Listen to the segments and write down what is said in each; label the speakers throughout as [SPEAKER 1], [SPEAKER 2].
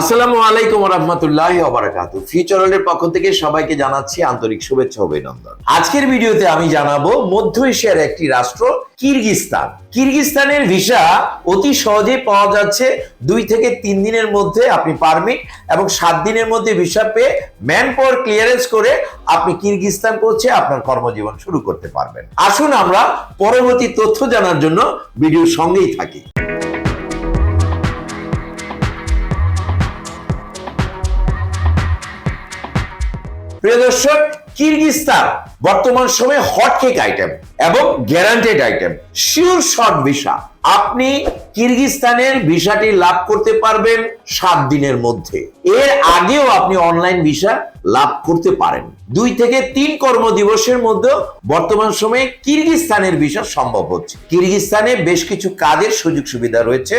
[SPEAKER 1] আসসালামু আলাইকুম রহমতুল্লাহ অবরাকাত ফিউচারের পক্ষ থেকে সবাইকে জানাচ্ছি আন্তরিক শুভেচ্ছা অভিনন্দন। আজকের ভিডিওতে আমি জানাব মধ্য এশিয়ার একটি রাষ্ট্র কিরগিস্তান কিরগিস্তানের ভিসা অতি সহজে পাওয়া যাচ্ছে দুই থেকে তিন দিনের মধ্যে আপনি পারমিট এবং সাত দিনের মধ্যে ভিসা পেয়ে ম্যান পাওয়ার ক্লিয়ারেন্স করে আপনি কিরগিস্তান পৌঁছে আপনার কর্মজীবন শুরু করতে পারবেন। আসুন আমরা পরবর্তী তথ্য জানার জন্য ভিডিওর সঙ্গেই থাকি। প্রিয় দর্শক কিরগিস্তান বর্তমান সময়ে হট কেক আইটেম এবং guaranteed item sure short visa আপনি কিরগিস্তানের ভিসাটি লাভ করতে পারবেন সাত দিনের মধ্যে। এর আগেও আপনি অনলাইন ভিসা লাভ করতে পারেন। দুই থেকে তিন কর্মদিবসের মধ্যে বর্তমান সময়ে কিরগিস্তানের ভিসা সম্ভব হচ্ছে। কিরগিস্তানে বেশ কিছু কাজের সুযোগ সুবিধা রয়েছে।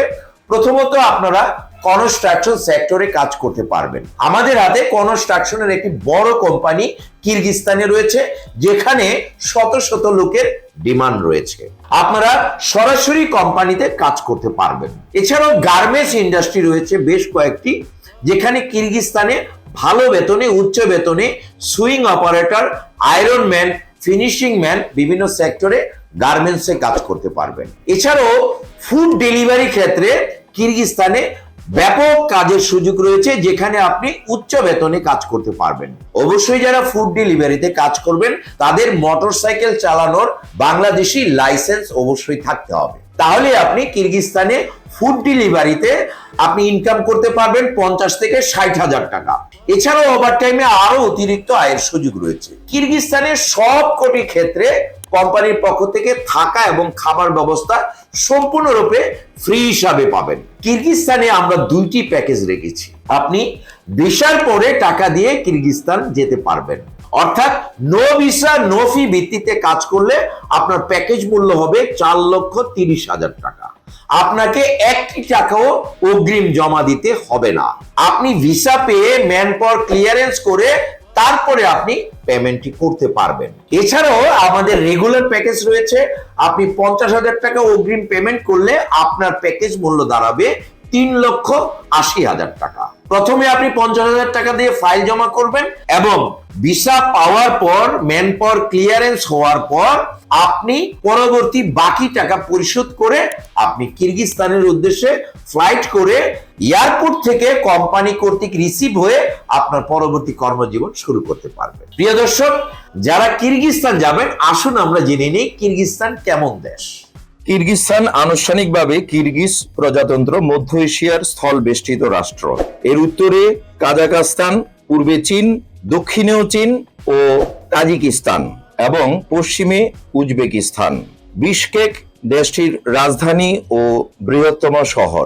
[SPEAKER 1] প্রথমত আপনারা কনস্ট্রাকশন সেক্টরে কাজ করতে পারবেন। আমাদের হাতে কনস্ট্রাকশনের একটি বড় কোম্পানি কিরগিস্তানে রয়েছে, যেখানে শত শত লোকের ডিমান্ড রয়েছে। আপনারা সরাসরি কোম্পানিতে কাজ করতে পারবেন। এছাড়াও গার্মেন্টস ইন্ডাস্ট্রি রয়েছে বেশ কয়েকটি, যেখানে কিরগিস্তানে ভালো বেতনে, উচ্চ বেতনে sewing operator iron man finishing man বিভিন্ন সেক্টরে গার্মেন্টসে কাজ করতে পারবেন। এছাড়াও ফুড ডেলিভারি ক্ষেত্রে কিরগিস্তানে ব্যাপক কাজের সুযোগ রয়েছে যেখানে আপনি উচ্চ বেতনে কাজ করতে পারবেন। অবশ্যই যারা ফুড ডেলিভারিতে কাজ করবেন, তাদের মোটরসাইকেল চালানোর বাংলাদেশি লাইসেন্স অবশ্যই থাকতে হবে। তাহলে আপনি কিরগিস্তানে ফুড ডেলিভারিতে আপনি ইনকাম করতে পারবেন পঞ্চাশ থেকে ষাট হাজার টাকা। এছাড়াও ওভার টাইমে আরও অতিরিক্ত আয়ের সুযোগ রয়েছে। কিরগিস্তানের সব কোটি ক্ষেত্রে কোম্পানির পক্ষ থেকে থাকা এবং খাবার ব্যবস্থা সম্পূর্ণরূপে ফ্রি হিসাবে পাবেন। কিরগিস্তানে আমরা দুইটি প্যাকেজ রেখেছি। আপনি ভিসার পরে টাকা দিয়ে কিরগিস্তান যেতে পারবেন। অর্থাৎ নো ভিসা, নো ফি ভিত্তিতে কাজ করলে আপনার প্যাকেজ মূল্য হবে চার লক্ষ তিরিশ হাজার টাকা। আপনাকে একটি টাকাও অগ্রিম জমা দিতে হবে না। আপনি ভিসা পেয়ে ম্যান পাওয়ার ক্লিয়ারেন্স করে তারপরে আপনি পেমেন্টটি করতে পারবেন। এছাড়াও আমাদের রেগুলার প্যাকেজ রয়েছে। আপনি পঞ্চাশ হাজার টাকা অগ্রিম পেমেন্ট করলে আপনার প্যাকেজ মূল্য দাঁড়াবে তিন লক্ষ আশি হাজার টাকা। প্রথমে আপনি পঞ্চাশ হাজার টাকা দিয়ে ফাইল জমা করবেন এবং ভিসা পাওয়ার পর ম্যান পাওয়ার ক্লিয়ারেন্স হওয়ার পর আপনি পরবর্তী বাকি টাকা পরিশোধ করে আপনি কিরগিস্তানের উদ্দেশ্যে ফ্লাইট করে এয়ারপোর্ট থেকে কোম্পানি কর্তৃক রিসিভ হয়ে আপনার পরবর্তী কর্মজীবন শুরু করতে পারবেন। প্রিয় দর্শক, যারা কিরগিস্তান যাবেন, আসুন আমরা জেনে নিই কিরগিস্তান কেমন দেশ।
[SPEAKER 2] কিরগিজস্তান আনুষ্ঠানিকভাবে কিরগিজ প্রজাতন্ত্র মধ্য এশিয়ার স্থল বেষ্টিত রাষ্ট্র। এর উত্তরে কাজাকাস্তান পূর্বে চীন, দক্ষিণেও চীন ও তাজিকিস্তান এবং পশ্চিমে উজবেকিস্তান। বিশকেক দেশটির রাজধানী ও বৃহত্তম শহর।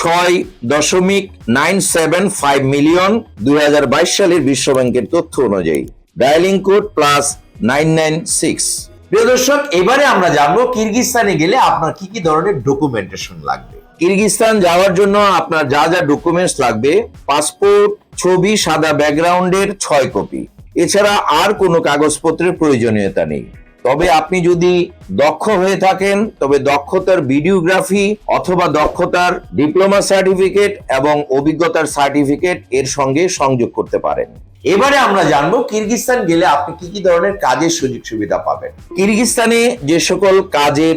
[SPEAKER 2] ছয় দশমিক নাইন সেভেন ফাইভ মিলিয়ন দুই হাজার বাইশ সালের বিশ্ব ব্যাংকের তথ্য অনুযায়ী। Dialing code plus nine nine six.
[SPEAKER 1] প্রিয় দর্শক, এবারে আমরা জানব কিরগিস্তানে গেলে আপনার কি কি ধরনের ডকুমেন্টেশন লাগবে।
[SPEAKER 2] কিরগিস্তান যাওয়ার জন্য আপনার যা যা ডকুমেন্টস লাগবে, পাসপোর্ট, ছবি, সাদা ব্যাকগ্রাউন্ডের ছয় কপি। এছাড়া আর কোনো কাগজপত্রের প্রয়োজনীয়তা নেই। তবে আপনি যদি দক্ষ হয়ে থাকেন, তবে দক্ষতার ভিডিওগ্রাফি অথবা দক্ষতার ডিপ্লোমা সার্টিফিকেট এবং অভিজ্ঞতার সার্টিফিকেট এর সঙ্গে সংযোগ করতে পারেন।
[SPEAKER 1] এবারে আমরা জানব কিরগিস্তান গেলে আপনি কি কি ধরনের কাজের সুযোগ সুবিধা পাবেন।
[SPEAKER 2] কিরগিস্তানে যে সকল কাজের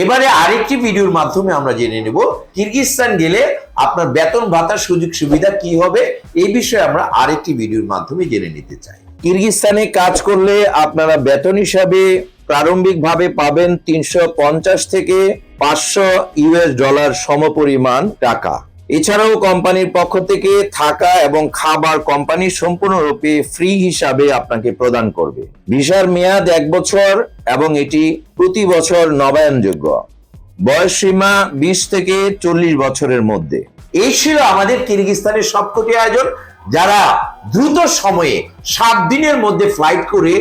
[SPEAKER 1] এবারে আরেকটি ভিডিওর মাধ্যমে আমরা জেনে নেব, কিরগিজস্তান গেলে আপনার বেতন ভাতার সুযোগ সুবিধা কি হবে? এই বিষয়ে আমরা আরেকটি ভিডিওর মাধ্যমে জেনে নিতে চাই।
[SPEAKER 2] কিরগিজস্তানে কাজ করলে আপনারা বেতন হিসাবে প্রারম্ভিকভাবে পাবেন তিনশো পঞ্চাশ থেকে পাঁচশো ইউএস ডলার সমপরিমাণ টাকা। এছাড়াও কোম্পানির পক্ষ থেকে থাকা এবং খাবার কোম্পানি সম্পূর্ণরূপে ফ্রি হিসাবে আপনাকে প্রদান করবে। ভিসার মেয়াদ এক বছর এবং এটি প্রতি বছর নবায়নযোগ্য। বয়স সীমা বিশ থেকে চল্লিশ বছরের মধ্যে।
[SPEAKER 1] এই ছিল আমাদের কিরগিজস্তানের সবকটি আয়োজন, যারা দ্রুত সময়ে সাত দিনের মধ্যে ফ্লাইট করে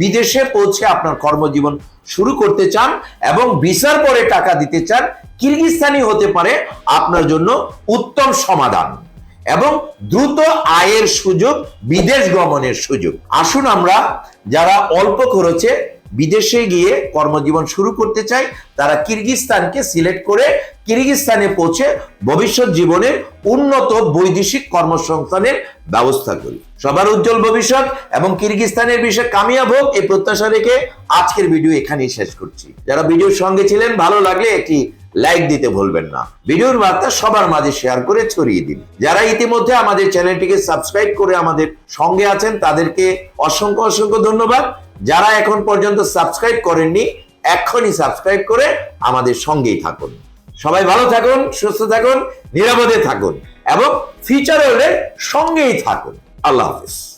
[SPEAKER 1] বিদেশে পৌঁছে আপনার কর্মজীবন শুরু করতে চান এবং ভিসার পরে টাকা দিতে চান কিরগিজস্তানই হতে পারে, আপনার জন্য উত্তম সমাধান। এবং দ্রুত আয়ের সুযোগ, বিদেশ গমনের সুযোগ। আসুন আমরা যারা অল্প খরচে বিদেশে গিয়ে কর্মজীবন শুরু করতে চাই, তারা কিরগিজস্তানকে সিলেক্ট করে কিরগিজস্তানে পৌঁছে ভবিষ্যৎ জীবনের উন্নত বৈদেশিক কর্মসংস্থানের ব্যবস্থা করি। সবার উজ্জ্বল ভবিষ্যৎ এবং কিরগিজস্তানের বিষয়ে কামিয়াব হোক, এই প্রত্যাশা রেখে আজকের ভিডিও এখানেই শেষ করছি। যারা ভিডিওর সঙ্গে ছিলেন, ভালো লাগলে একটি লাইক দিতে ভুলবেন না। ভিডিওর বার্তা সবার মাঝে শেয়ার করে ছড়িয়ে দিন। যারা ইতিমধ্যে আমাদের চ্যানেলটিকে সাবস্ক্রাইব করে আমাদের সঙ্গে আছেন, তাদেরকে অসংখ্য অসংখ্য ধন্যবাদ। যারা এখন পর্যন্ত সাবস্ক্রাইব করেননি, এখনই সাবস্ক্রাইব করে আমাদের সঙ্গেই থাকুন। সবাই ভালো থাকুন, সুস্থ থাকুন, নিরাপদে থাকুন এবং ফিচার হলে সঙ্গেই থাকুন। আল্লাহ হাফিজ।